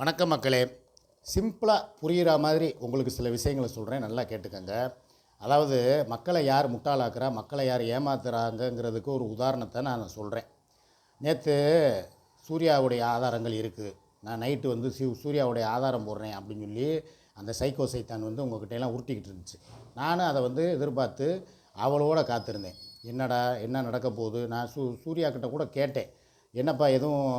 வணக்கம் மக்களே. சிம்பிளாக புரிகிற மாதிரி உங்களுக்கு சில விஷயங்களை சொல்கிறேன் நல்லா கேட்டுக்கங்க. அதாவது மக்களை யார் முட்டாளாக்குறா மக்களை யார் ஏமாத்துறாங்கங்கிறதுக்கு ஒரு உதாரணத்தை நான் சொல்கிறேன் நேற்று சூர்யாவுடைய ஆதாரங்கள் இருக்குது நான் நைட்டு வந்து சிவ் சூர்யாவுடைய ஆதாரம் போடுறேன் அப்படின்னு சொல்லி அந்த சைக்கோ சைத்தான் வந்து உங்ககிட்டயெல்லாம் உருட்டிக்கிட்டு இருந்துச்சு. நானும் அதை வந்து எதிர்பார்த்து அவளோட காத்திருந்தேன். என்னடா என்ன நடக்க போகுது? நான் சூ சூர்யா கிட்ட கூட கேட்டேன். என்னப்பா எதுவும்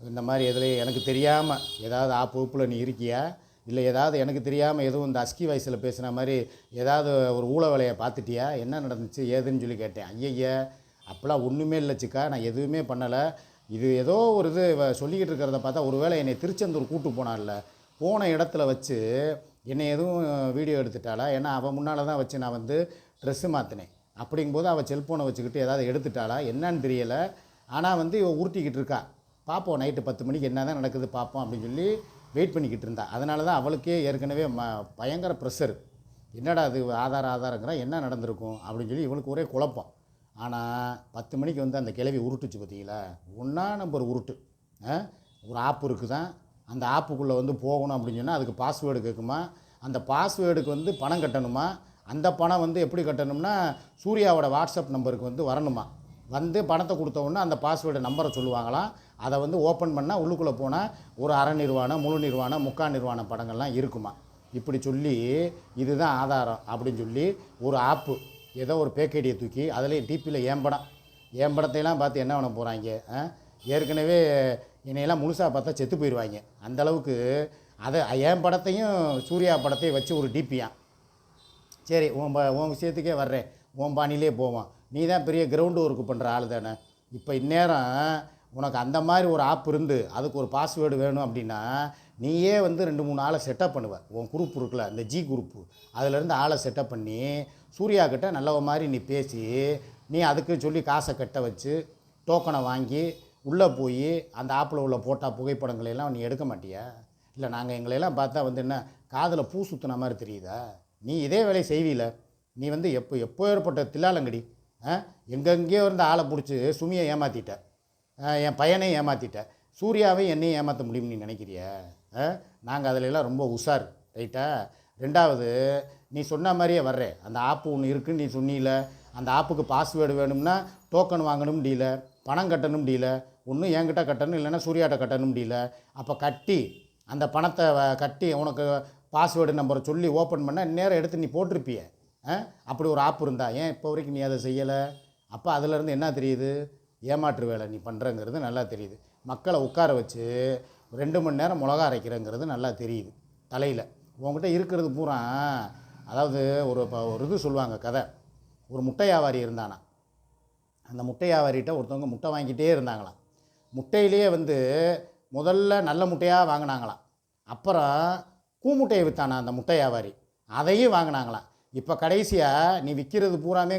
இந்த மாதிரி எதில் எனக்கு தெரியாமல் ஏதாவது ஆப்பு உப்பில் நீ இருக்கியா? இல்லை ஏதாவது எனக்கு தெரியாமல் எதுவும் இந்த அஸ்கி வயசில் பேசுன மாதிரி ஏதாவது ஒரு ஊழ வேலையை பார்த்துட்டியா? என்ன நடந்துச்சு? ஏதுன்னு சொல்லி கேட்டேன். ஐயய்ய அப்போலாம் ஒன்றுமே இல்லை சிக்கா. நான் எதுவுமே பண்ணலை. இது ஏதோ ஒரு இது சொல்லிக்கிட்டு இருக்கிறத பார்த்தா ஒரு வேளை என்னை திருச்செந்தூர் கூட்டு போனான்ல போன இடத்துல வச்சு என்னை எதுவும் வீடியோ எடுத்துட்டாளா? ஏன்னா அவன் முன்னால் தான் வச்சு நான் வந்து ட்ரெஸ்ஸு மாற்றினேன் அப்படிங்கும்போது அவள் செல்ஃபோனை வச்சுக்கிட்டு ஏதாவது எடுத்துட்டாளா? என்னன்னு தெரியலை. ஆனால் வந்து இவள் உருட்டிக்கிட்டு இருக்கா. பார்ப்போம் நைட்டு பத்து மணிக்கு என்ன தான் நடக்குது பார்ப்போம் அப்படின்னு சொல்லி வெயிட் பண்ணிக்கிட்டு இருந்தா. அதனால தான் அவளுக்கே ஏற்கனவே ம பயங்கர ப்ரெஷர் என்னடா அது ஆதார ஆதாரங்கிற என்ன நடந்திருக்கும் அப்படின்னு சொல்லி இவளுக்கு ஒரே குழப்பம். ஆனால் பத்து மணிக்கு வந்து அந்த கிளவி உருட்டுச்சு பார்த்தீங்களா ஒன்றா நம்பர் உருட்டு. ஒரு ஆப் இருக்குது தான் அந்த ஆப்புக்குள்ளே வந்து போகணும் அப்படின்னு சொன்னால் அதுக்கு பாஸ்வேர்டு கேட்குமா? அந்த பாஸ்வேர்டுக்கு வந்து பணம் கட்டணுமா? அந்த பணம் வந்து எப்படி கட்டணும்னா சூர்யாவோட வாட்ஸ்அப் நம்பருக்கு வந்து வரணுமா? வந்து பணத்தை கொடுத்த உடனே அந்த பாஸ்வேர்டு நம்பரை சொல்லுவாங்களாம். அதை வந்து ஓப்பன் பண்ணால் உள்ளுக்குள்ளே போனால் ஒரு அரை நிர்வாணம் முழு நிர்வாணம் முக்கால் நிர்வாண படங்கள்லாம் இருக்குமா? இப்படி சொல்லி இதுதான் ஆதாரம் அப்படின்னு சொல்லி ஒரு ஆப்பு ஏதோ ஒரு பேக்கேடியை தூக்கி அதுலேயும் டிபியில் ஏன் படம் என் படத்தையெல்லாம் பார்த்து என்ன பண்ண போகிறாங்க ஏற்கனவே என்னையெல்லாம் முழுசாக பார்த்தா செத்து போயிடுவாங்க அந்தளவுக்கு அதை என் படத்தையும் சூர்யா படத்தையும் வச்சு ஒரு டிபியான் சரி உன் ப உன் விஷயத்துக்கே வர்றேன். உன் பாணியிலே போவான் நீ தான் பெரிய கிரவுண்டு ஒர்க்கு பண்ணுற ஆள் தானே இப்போ இந்நேரம் உனக்கு அந்த மாதிரி ஒரு ஆப் இருந்து அதுக்கு ஒரு பாஸ்வேர்டு வேணும் அப்படின்னா நீயே வந்து ரெண்டு மூணு ஆளை செட்டப் பண்ணுவ. உன் குரூப் இருக்குல்ல இந்த ஜி குரூப்பு அதிலேருந்து ஆளை செட்டப் பண்ணி சூர்யா கிட்ட நல்லவ மாதிரி நீ பேசி நீ அதுக்கு சொல்லி காசை கட்ட வச்சு டோக்கனை வாங்கி உள்ளே போய் அந்த ஆப்பில் உள்ள போட்டால் புகைப்படங்களையெல்லாம் நீ எடுக்க மாட்டியா? இல்லை நாங்கள் எங்களையெல்லாம் பார்த்தா வந்து என்ன காதில் பூ சுற்றின மாதிரி தெரியுதா? நீ இதே வேலையை செய்வியில நீ வந்து எப்போ எப்போ ஏற்பட்ட தில்லாலங்கடி ஆ? எங்கெங்கேயோ இருந்த ஆளை பிடிச்சி சுமியை ஏமாற்றிட்ட என் பையனையும் ஏமாற்றிட்ட சூர்யாவையும் என்னையும் ஏமாற்ற முடியும் நீ நினைக்கிறிய? நாங்கள் அதிலெல்லாம் ரொம்ப உஷார் ரைட்டா? ரெண்டாவது நீ சொன்ன மாதிரியே வர்றேன். அந்த ஆப்பு ஒன்று இருக்குன்னு நீ சொன்னியில அந்த ஆப்புக்கு பாஸ்வேர்டு வேணும்னா டோக்கன் வாங்கணும் முடியல பணம் கட்டணும் முடியல ஒன்றும் என்கிட்ட கட்டணும் இல்லைன்னா சூர்யாட்ட கட்டணும் முடியல அப்போ கட்டி அந்த பணத்தை கட்டி உனக்கு பாஸ்வேர்டு நம்பரை சொல்லி ஓப்பன் பண்ண நேரம் எடுத்து நீ போட்டிருப்பிய. ஆ? அப்படி ஒரு ஆப் இருந்தா. ஏன் இப்போ வரைக்கும் நீ அதை செய்யலை? அப்போ அதுலேருந்து என்ன தெரியுது? ஏமாற்று வேலை நீ பண்ணுறங்கிறது நல்லா தெரியுது. மக்களை உட்கார வச்சு ரெண்டு மணி நேரம் மிளகா அரைக்கிறங்கிறது நல்லா தெரியுது. தலையில். உங்ககிட்ட இருக்கிறது பூரா அதாவது ஒரு இப்போ ஒரு இது சொல்லுவாங்க கதை. ஒரு முட்டை வியாபாரி இருந்தானா? அந்த முட்டை வியாபாரிகிட்ட ஒருத்தவங்க முட்டை வாங்கிட்டே இருந்தாங்களாம். முட்டையிலேயே வந்து முதல்ல நல்ல முட்டையாக வாங்கினாங்களாம். அப்புறம் கூமுட்டையை விற்றானா அந்த முட்டை வியாபாரி? அதையும் வாங்கினாங்களாம். இப்போ கடைசியாக நீ விற்கிறது பூராமே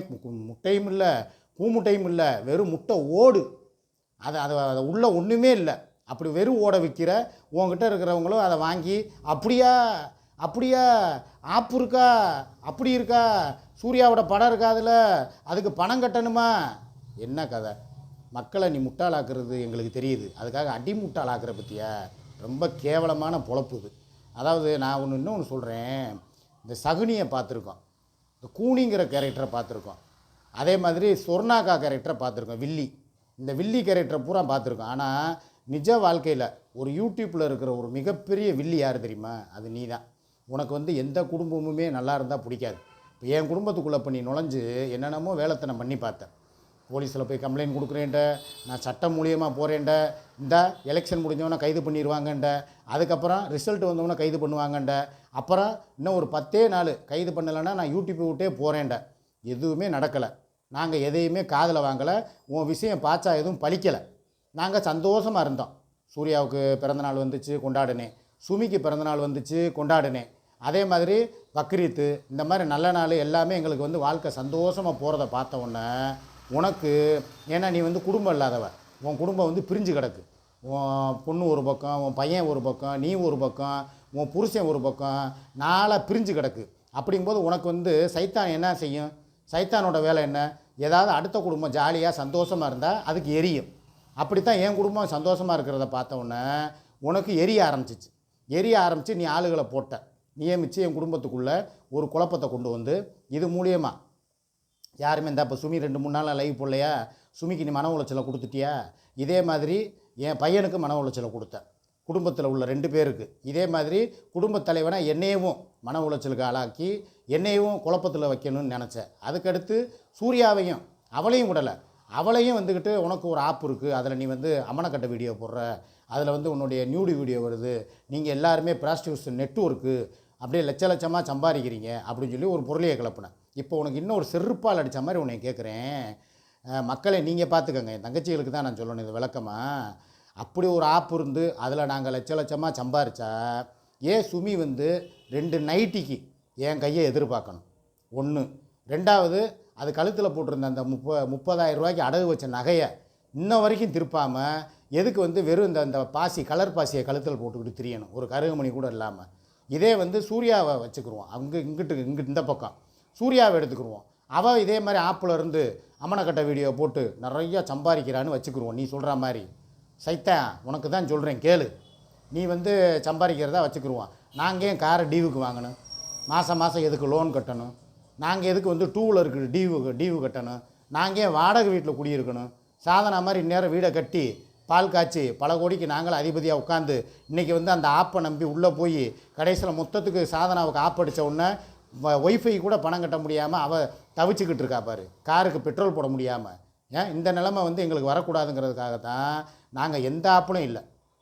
முட்டையும் இல்லை கூமுட்டையும் இல்லை வெறும் முட்டை ஓடு. அது அது அது உள்ளே ஒன்றுமே இல்லை. அப்படி வெறும் ஓட விற்கிற உங்ககிட்ட இருக்கிறவங்களும் அதை வாங்கி அப்படியா அப்படியா ஆப்பு இருக்கா அப்படி இருக்கா சூர்யாவோட படம் இருக்கா அதில்? அதுக்கு பணம் கட்டணுமா? என்ன கதை? மக்களை நீ முட்டாளாக்குறது எங்களுக்கு தெரியுது. அதுக்காக அடி முட்டாளாக்குற பற்றியா ரொம்ப கேவலமான பொழப்பு இது. அதாவது நான் ஒன்று இன்னொன்று சொல்கிறேன் இந்த சகுனியை பார்த்துருக்கோம். இந்த கூனிங்கிற கேரக்டரை பார்த்துருக்கோம். அதே மாதிரி சொர்ணாக்கா கேரக்டரை பார்த்துருக்கோம் வில்லி. இந்த வில்லி கேரக்டரை பூரா பார்த்துருக்கோம். ஆனால் நிஜ வாழ்க்கையில் ஒரு யூடியூப்பில் இருக்கிற ஒரு மிகப்பெரிய வில்லி யார் தெரியுமா? அது நீ தான் உனக்கு வந்து எந்த குடும்பமுமே நல்லா இருந்தால் பிடிக்காது. இப்போ என் குடும்பத்துக்குள்ளே இப்போ நீ நுழைஞ்சு என்னென்னமோ வேலைத்தனம் பண்ணி பார்த்தேன் போலீஸில் போய் கம்ப்ளைண்ட் கொடுக்குறேன்ட்ட நான் சட்டம் மூலியமாக போகிறேன்ட இந்த எலெக்ஷன் முடிஞ்சவொன்னே கைது பண்ணிடுவாங்கண்ட அதுக்கப்புறம் ரிசல்ட் வந்தவொன்னே கைது பண்ணுவாங்கண்ட அப்புறம் இன்னும் ஒரு பத்தே நாள் கைது பண்ணலைன்னா நான் யூடியூப் விட்டே போகிறேன்ட எதுவுமே நடக்கலை. நாங்கள் எதையுமே காதில் வாங்கலை. உன் விஷயம் பாச்சா எதுவும் பழிக்கலை. நாங்கள் சந்தோஷமாக இருந்தோம். சூர்யாவுக்கு பிறந்தநாள் வந்துச்சு கொண்டாடினேன் சுமிக்கு பிறந்தநாள் வந்துச்சு கொண்டாடினேன் அதே மாதிரி பக்ரீத்து இந்த மாதிரி நல்ல நாள் எல்லாமே எங்களுக்கு வந்து வாழ்க்கை சந்தோஷமாக போகிறத பார்த்த உடனே உனக்கு ஏன்னா நீ வந்து குடும்பம் இல்லாதவ. உன் குடும்பம் வந்து பிரிஞ்சு கிடக்கு. உன் பொண்ணு ஒரு பக்கம் உன் பையன் ஒரு பக்கம் நீ ஒரு பக்கம் உன் புருஷன் ஒரு பக்கம் நாளாக பிரிஞ்சு கிடக்கு. அப்படிங்கும்போது உனக்கு வந்து சைத்தான் என்ன செய்யும்? சைத்தானோட வேலை என்ன? ஏதாவது அடுத்த குடும்பம் ஜாலியாக சந்தோஷமாக இருந்தால் அதுக்கு எரியும். அப்படித்தான் என் குடும்பம் சந்தோஷமாக இருக்கிறத பார்த்தோன்னே உனக்கு எரிய ஆரம்பிச்சிச்சு. எரிய ஆரம்பித்து நீ ஆளுகளை போட்ட. நியமித்து என் குடும்பத்துக்குள்ளே ஒரு குழப்பத்தை கொண்டு வந்து இது மூலியமாக யாருமே இந்த இப்போ சுமி ரெண்டு மூணு நாள் லைவ் போடலையா? சுமிக்கு நீ மன உளைச்சலை கொடுத்துட்டியா? இதே மாதிரி என் பையனுக்கு மன உளைச்சலை கொடுத்தேன். குடும்பத்தில் உள்ள ரெண்டு பேருக்கு. இதே மாதிரி குடும்பத் தலைவனை என்னையவும் மன உளைச்சலுக்கு ஆளாக்கி என்னையவும் குழப்பத்தில் வைக்கணும்னு நினச்சேன். அதுக்கடுத்து சூர்யாவையும் அவளையும் விடலை. அவளையும் வந்துக்கிட்டு உனக்கு ஒரு ஆப் இருக்குது அதில் நீ வந்து அமனக்கட்ட வீடியோ போடுற. அதில் வந்து உன்னுடைய நியூடி வீடியோ வருது. நீங்கள் எல்லாருமே ப்ராஸ்டியூஷன் நெட்ஒர்க்கு அப்படியே லட்ச லட்சமாக சம்பாதிக்கிறீங்க அப்படின்னு சொல்லி ஒரு பொருளையை கிளப்புனேன். இப்போ உனக்கு இன்னும் ஒரு செருப்பால் அடித்த மாதிரி உன்னை கேட்குறேன் மக்களை நீங்கள் பார்த்துக்கங்க என் தங்கச்சிகளுக்கு தான் நான் சொல்லணும் இது விளக்கமாக அப்படி ஒரு ஆப் இருந்து அதில் நாங்கள் லட்ச லட்சமாக சம்பாரித்தா ஏன் சுமி வந்து ரெண்டு நைட்டிக்கு என் கையை எதிர்பார்க்கணும். ஒன்று. ரெண்டாவது அது கழுத்தில் போட்டிருந்த அந்த முப்ப முப்பதாயிரம் ரூபாய்க்கு அடகு வச்ச நகையை இன்ன வரைக்கும் திருப்பாமல் எதுக்கு வந்து வெறும் இந்த இந்த பாசி கலர் பாசியை கழுத்தில் போட்டுக்கிட்டு திரியணும்? ஒரு கருகுமணி கூட இல்லாமல் இதே வந்து சூர்யாவை வச்சுக்கிருவோம். அங்கே இங்கிட்டு இங்கிட்டு இந்த பக்கம். சூர்யாவை எடுத்துக்கிருவோம். அவள் இதே மாதிரி ஆப்பில் இருந்து அம்மனக்கட்ட வீடியோ போட்டு நிறையா சம்பாதிக்கிறான்னு வச்சுக்கிருவோம். நீ சொல்கிற மாதிரி. சைத்தான் உனக்கு தான் சொல்கிறேன் கேளு. நீ வந்து சம்பாதிக்கிறதா வச்சுக்கிருவோம் நாங்கள் ஏன் காரை டீவுக்கு வாங்கணும்? மாதம் மாதம் எதுக்கு லோன் கட்டணும்? நாங்கள் எதுக்கு வந்து டூ வீலருக்கு டீவு டீவு கட்டணும்? நாங்கள் ஏன் வாடகை வீட்டில் குடியிருக்கணும்? சாதனா மாதிரி இந்நேரம் வீடை கட்டி பால் காய்ச்சி பல கோடிக்கு நாங்களும் அதிபதியாக உட்காந்து இன்றைக்கி வந்து அந்த ஆப்பை நம்பி உள்ளே போய் கடைசியில் மொத்தத்துக்கு சாதனாவுக்கு ஆப் அடித்த உடனே ஒய்ஃபை கூட பணம் கட்ட முடியாமல் அவள் தவிச்சுக்கிட்டு இருக்கா பாரு. காருக்கு பெட்ரோல் போட முடியாமல் ஏன்? இந்த நிலமை வந்து எங்களுக்கு வரக்கூடாதுங்கிறதுக்காக தான் நாங்கள் எந்த ஆப்பிலும் இல்லை.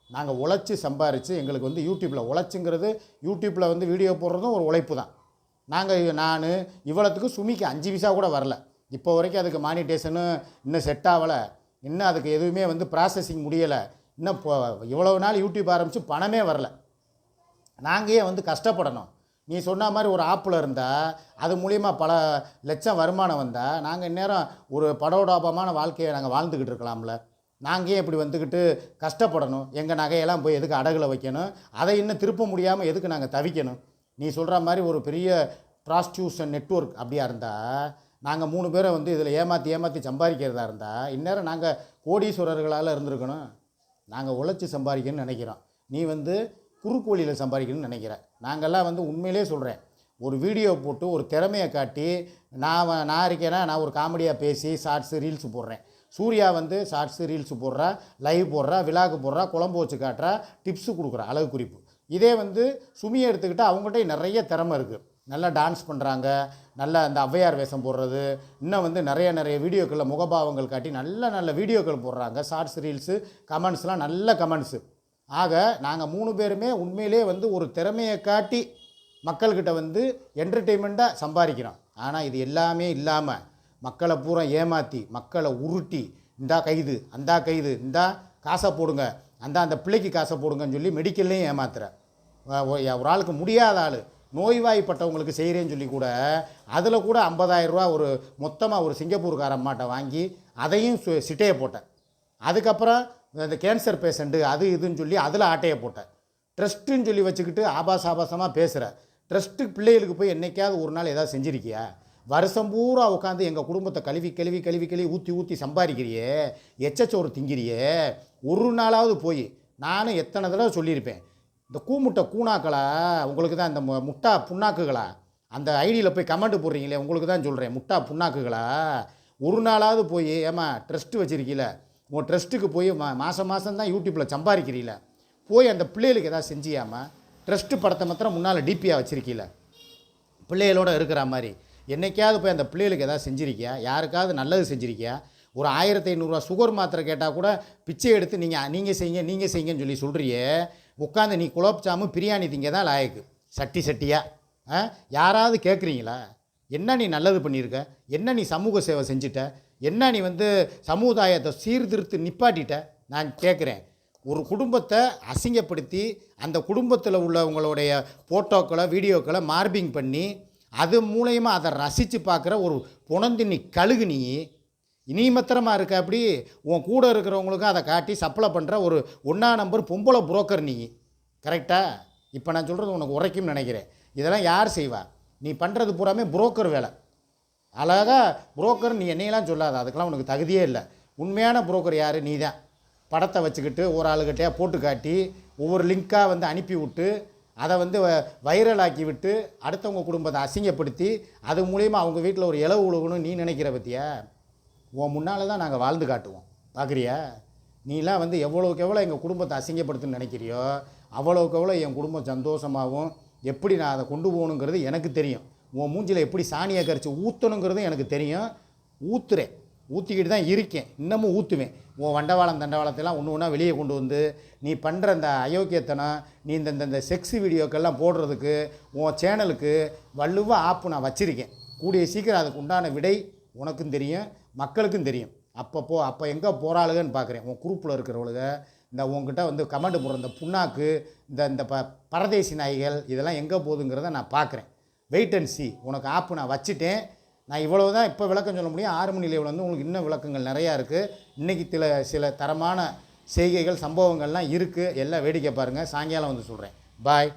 நாங்கள் உழைச்சி சம்பாரித்து எங்களுக்கு வந்து யூடியூப்பில் உழைச்சிங்கிறது யூடியூப்பில் வந்து வீடியோ போடுறதும் ஒரு உழைப்பு தான் நாங்கள் நான் இவ்வளோத்துக்கு சுமிக்கு அஞ்சு விசா கூட வரல. இப்போ வரைக்கும் அதுக்கு மானிட்டேஷனும் இன்னும் செட் ஆகலை இன்னும் அதுக்கு எதுவுமே வந்து ப்ராசஸிங் முடியலை. இன்னும் இப்போ இவ்வளவு நாள் யூடியூப் ஆரம்பித்து பணமே வரல. நாங்கள் ஏன் வந்து கஷ்டப்படணும்? நீ சொன்ன மாதிரி ஒரு ஆப்பில் இருந்தால் அது மூலிமா பல லட்சம் வருமானம் வந்தால் நாங்கள் இந்நேரம் ஒரு படோடாபமான வாழ்க்கையை நாங்கள் வாழ்ந்துக்கிட்டு இருக்கலாம்ல. நாங்கள் ஏன் இப்படி வந்துக்கிட்டு கஷ்டப்படணும்? எங்கள் நகையெல்லாம் போய் எதுக்கு அடகுல வைக்கணும்? அதை இன்னும் திருப்ப முடியாமல் எதுக்கு நாங்கள் தவிக்கணும்? நீ சொல்கிற மாதிரி ஒரு பெரிய ப்ராஸ்டியூஷன் நெட்வொர்க் அப்படியா இருந்தால் நாங்கள் மூணு பேரை வந்து இதில் ஏமாற்றி ஏமாற்றி சம்பாதிக்கிறதா இருந்தால் இந்நேரம் நாங்கள் கோடீஸ்வரர்களால் இருந்திருக்கணும். நாங்கள் உழைச்சி சம்பாதிக்கணும்னு நினைக்கிறோம். நீ வந்து குறுக்கோழியில் சம்பாதிக்கணும்னு நினைக்கிற. நாங்கள்லாம் வந்து உண்மையிலே சொல்கிறேன் ஒரு வீடியோ போட்டு ஒரு திறமையை காட்டி நான் நான் இருக்கேன்னா நான் ஒரு காமெடியாக பேசி ஷார்ட்ஸு ரீல்ஸு போடுறேன். சூர்யா வந்து ஷார்ட்ஸு ரீல்ஸு போடுறா லைவ் போடுறா விழாக்கு போடுறா குழம்பு வச்சு காட்டுறா டிப்ஸு கொடுக்குறா அழகு குறிப்பு. இதே வந்து சுமியை எடுத்துக்கிட்டால் அவங்கள்ட்ட நிறைய திறமை இருக்குது நல்லா டான்ஸ் பண்ணுறாங்க நல்லா அந்த ஔவையார் வேஷம் போடுறது இன்னும் வந்து நிறைய நிறைய வீடியோக்களில் முகபாவங்கள் காட்டி நல்ல நல்ல வீடியோக்கள் போடுறாங்க ஷார்ட்ஸ் ரீல்ஸு கமெண்ட்ஸ்லாம் நல்ல கமெண்ட்ஸு ஆக நாங்கள் மூணு பேருமே உண்மையிலே வந்து ஒரு திறமையை காட்டி மக்கள்கிட்ட வந்து என்டர்டெயின்மெண்ட்டாக சம்பாதிக்கிறோம். ஆனால் இது எல்லாமே இல்லாமல் மக்களை பூரா ஏமாற்றி மக்களை உருட்டி இந்தா கைது அந்தா கைது இந்தா காசை போடுங்க அந்த அந்த பிள்ளைக்கு காசை போடுங்கன்னு சொல்லி மெடிக்கல்லையும் ஏமாத்துற. ஒரு ஆளுக்கு முடியாத ஆள். நோய்வாய்ப்பட்டவங்களுக்கு செய்கிறேன்னு சொல்லி கூட அதில் கூட 50000 ரூபா ஒரு மொத்தமாக ஒரு சிங்கப்பூர்கார அம்மாட்ட வாங்கி அதையும் சு- சிட்டையை போட்டேன். அதுக்கப்புறம் இந்த கேன்சர் பேஷண்ட்டு அது இதுன்னு சொல்லி அதில் ஆட்டையை போட்டேன். ட்ரஸ்ட்டுன்னு சொல்லி வச்சுக்கிட்டு ஆபாச ஆபாசமாக பேசுகிற ட்ரஸ்ட்டு பிள்ளைகளுக்கு போய் என்னைக்காவது ஒரு நாள் ஏதாவது செஞ்சுருக்கியா? வருஷம் பூரா உட்காந்து எங்கள் குடும்பத்தை கழுவி கழுவி கழுவி கழுவி ஊற்றி ஊற்றி சம்பாதிக்கிறியே எச்சச்சோறு திங்கிறியே ஒரு நாளாவது போய் நானும் எத்தனை தடவை சொல்லியிருப்பேன் இந்த கூமுட்டை கூணாக்களா உங்களுக்கு தான் இந்த மு- முட்டா புண்ணாக்குகளா அந்த ஐடியில் போய் கமெண்ட் போடுறீங்களே உங்களுக்கு தான் சொல்கிறேன் முட்டா புண்ணாக்குகளா ஒரு நாளாவது போய் ஏமா ட்ரஸ்ட்டு வச்சுருக்கீல உன் ட்ரஸ்ட்டுக்கு போய் மா மாதம் மாதம் தான் யூடியூப்பில் சம்பாதிக்கிறீல போய் அந்த பிள்ளைகளுக்கு எதாவது செஞ்சியாமா ட்ரஸ்ட்டு படத்தை மாத்திரம் முன்னால் டிபியாக வச்சுருக்கீல பிள்ளைகளோட இருக்கிற மாதிரி என்னைக்காவது போய் அந்த பிள்ளைகளுக்கு ஏதாவது செஞ்சுருக்கியா? யாருக்காவது நல்லது செஞ்சுருக்கியா? ஒரு ஆயிரத்தி ஐநூறுரூவா சுகர் மாத்திரை கேட்டால் கூட பிச்சை எடுத்து நீங்கள் நீங்கள் செய்யுங்க நீங்கள் செய்யுங்கன்னு சொல்லி சொல்கிறியே உட்காந்து நீ குலோப் ஜாமு பிரியாணி திங்க தான் லாயக்கு. சட்டி சட்டியாக ஆ? யாராவது கேட்குறீங்களா என்ன நீ நல்லது பண்ணியிருக்க? என்ன நீ சமூக சேவை செஞ்சிட்ட? என்ன நீ வந்து சமுதாயத்தை சீர்திருத்து நிப்பாட்டிட்ட? நான் கேட்குறேன் ஒரு குடும்பத்தை அசிங்கப்படுத்தி அந்த குடும்பத்தில் உள்ளவங்களுடைய ஃபோட்டோக்களை வீடியோக்களை மார்பிங் பண்ணி அது மூலயமா அதை ரசித்து பார்க்குற ஒரு புனந்தினி கழுகு நீ. இனி இருக்க அப்படி? உன் கூட இருக்கிறவங்களுக்கும் அதை காட்டி சப்ளை பண்ணுற ஒரு ஒன்றா நம்பர் பொம்பளை புரோக்கர் நீ. கரெக்டாக இப்போ நான் சொல்கிறது உனக்கு உரைக்கும்னு நினைக்கிறேன். இதெல்லாம் யார் செய்வா? நீ பண்ணுறது பூராமே புரோக்கர் வேலை. அழகா புரோக்கர் நீ என்னையெல்லாம் சொல்லாத. அதுக்கெல்லாம் உனக்கு தகுதியே இல்லை. உண்மையான புரோக்கர் யார்? நீ தான் படத்தை வச்சுக்கிட்டு ஒரு ஆளுகிட்டே போட்டு காட்டி ஒவ்வொரு லிங்காக வந்து அனுப்பி விட்டு அதை வந்து வ- வைரலாக்கி விட்டு அடுத்தவங்க குடும்பத்தை அசிங்கப்படுத்தி அது மூலியமாக அவங்க வீட்டில் ஒரு இலவு உழுகணும் நீ நினைக்கிற பற்றியா உன் முன்னால் தான் நாங்கள் வாழ்ந்து காட்டுவோம். பார்க்குறியா நீலாம் வந்து எவ்வளோக்கு எவ்வளோ எங்கள் குடும்பத்தை அசிங்கப்படுத்துன்னு நினைக்கிறியோ அவ்வளோக்கு எவ்வளோ என் குடும்பம் சந்தோஷமாகவும் எப்படி நான் அதை கொண்டு போகணுங்கிறது எனக்கு தெரியும். உன் மூஞ்சில் எப்படி சாணியை கரைச்சி ஊற்றணுங்கிறது எனக்கு தெரியும். ஊற்றுறேன் ஊற்றிக்கிட்டு தான் இருக்கேன். இன்னமும் ஊற்றுவேன் உன் வண்டவாளம் தண்டவாளத்தெல்லாம் ஒன்று ஒன்றா வெளியே கொண்டு வந்து நீ பண்ணுற அந்த அயோக்கியத்தனம் நீ இந்த இந்த- செக்ஸ் வீடியோக்கெல்லாம் போடுறதுக்கு உன் சேனலுக்கு வள்ளுவாக ஆப்பு நான் வச்சுருக்கேன். கூடிய சீக்கிரம் அதுக்கு உண்டான விடை உனக்கும் தெரியும் மக்களுக்கும் தெரியும். அப்பப்போ அப்போ எங்கே போகிறாளுகன்னு பார்க்குறேன் உன் குரூப்பில் இருக்கிறவளுக இந்த உங்ககிட்ட வந்து கமெண்ட் போடுற இந்த புண்ணாக்கு இந்த இந்த ப பரதேசி நாய்கள் இதெல்லாம் எங்கே போகுதுங்கிறத நான் பார்க்குறேன் வெயிட் அண்ட் சி உனக்கு ஆப்பு நான் வச்சுட்டேன். நான் இவ்வளவு தான் இப்போ விளக்கம் சொல்ல முடியும். ஆறு மணி லெவலில் வந்து உங்களுக்கு இன்னும் விளக்கங்கள் நிறையா இருக்குது இன்றைக்கி சில சில தரமான செய்கைகள் சம்பவங்கள்லாம் இருக்குது எல்லாம் வேடிக்கை பாருங்கள் சாயங்காலம் வந்து சொல்கிறேன் பாய்